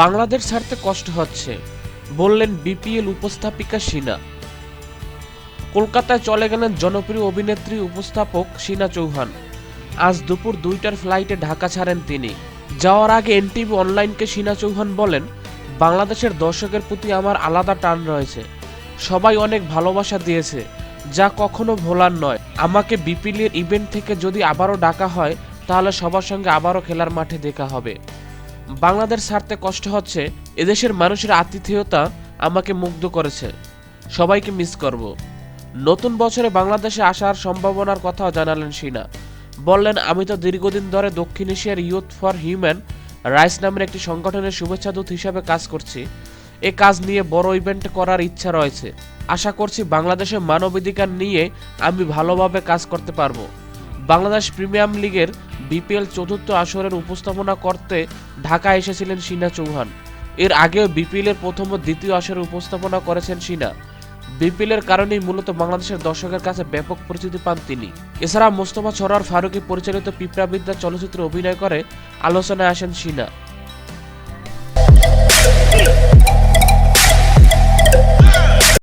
বাংলাদেশ ছাড়তে কষ্ট হচ্ছে, বললেন বিপিএল উপস্থাপিকা সিনা কলকাতায় চলে গেলেন জনপ্রিয় অভিনেত্রী উপস্থাপক সিনা চৌহান। আজ দুপুর দুইটার ফ্লাইটে ঢাকা ছাড়েন তিনি। যাওয়ার আগে এনটিভি অনলাইনকে সিনা চৌহান বলেন, বাংলাদেশের দর্শকের প্রতি আমার আলাদা টান রয়েছে। সবাই অনেক ভালোবাসা দিয়েছে। যা কখনো ভোলার নয়। আমাকে বিপিএলের ইভেন্ট থেকে যদি আবারও ডাকা হয়, তাহলে সবার সঙ্গে আবারও খেলার মাঠে দেখা হবে। বাংলাদেশ ছাড়তে কষ্ট হচ্ছে, এদেশের মানুষের আতিথেয়তা আমাকে মুগ্ধ করেছে। সবাইকে মিস করব। নতুন বছরে বাংলাদেশে আসার সম্ভাবনার কথাও জানালেন সিনা বললেন, আমি তো দীর্ঘদিন ধরে দক্ষিণ এশিয়ার ইউথ ফর হিউম্যান রাইস নামের একটি সংগঠনের শুভেচ্ছা দূত হিসাবে কাজ করছি। এ কাজ নিয়ে বড় ইভেন্ট করার ইচ্ছা রয়েছে। আশা করছি বাংলাদেশের মানবাধিকার নিয়ে আমি ভালোভাবে কাজ করতে পারব। বাংলাদেশ প্রিমিয়াম লিগের বিপিএল চতুর্থ আসরের উপস্থাপনা করতে ঢাকা এসেছিলেন সিনা চৌহান। এর আগেও বিপিএল এর প্রথম ও দ্বিতীয় আসরের উপস্থাপনা করেছেন সিনা বিপিএল এর কারণেই মূলত বাংলাদেশের দর্শকের কাছে ব্যাপক পরিচিতি পান তিনি। এছাড়া মোস্তফা ছড়ার ফারুকি পরিচালিত পিঁপড়াবিদ্যা চলচ্চিত্রে অভিনয় করে আলোচনায় আসেন সিনা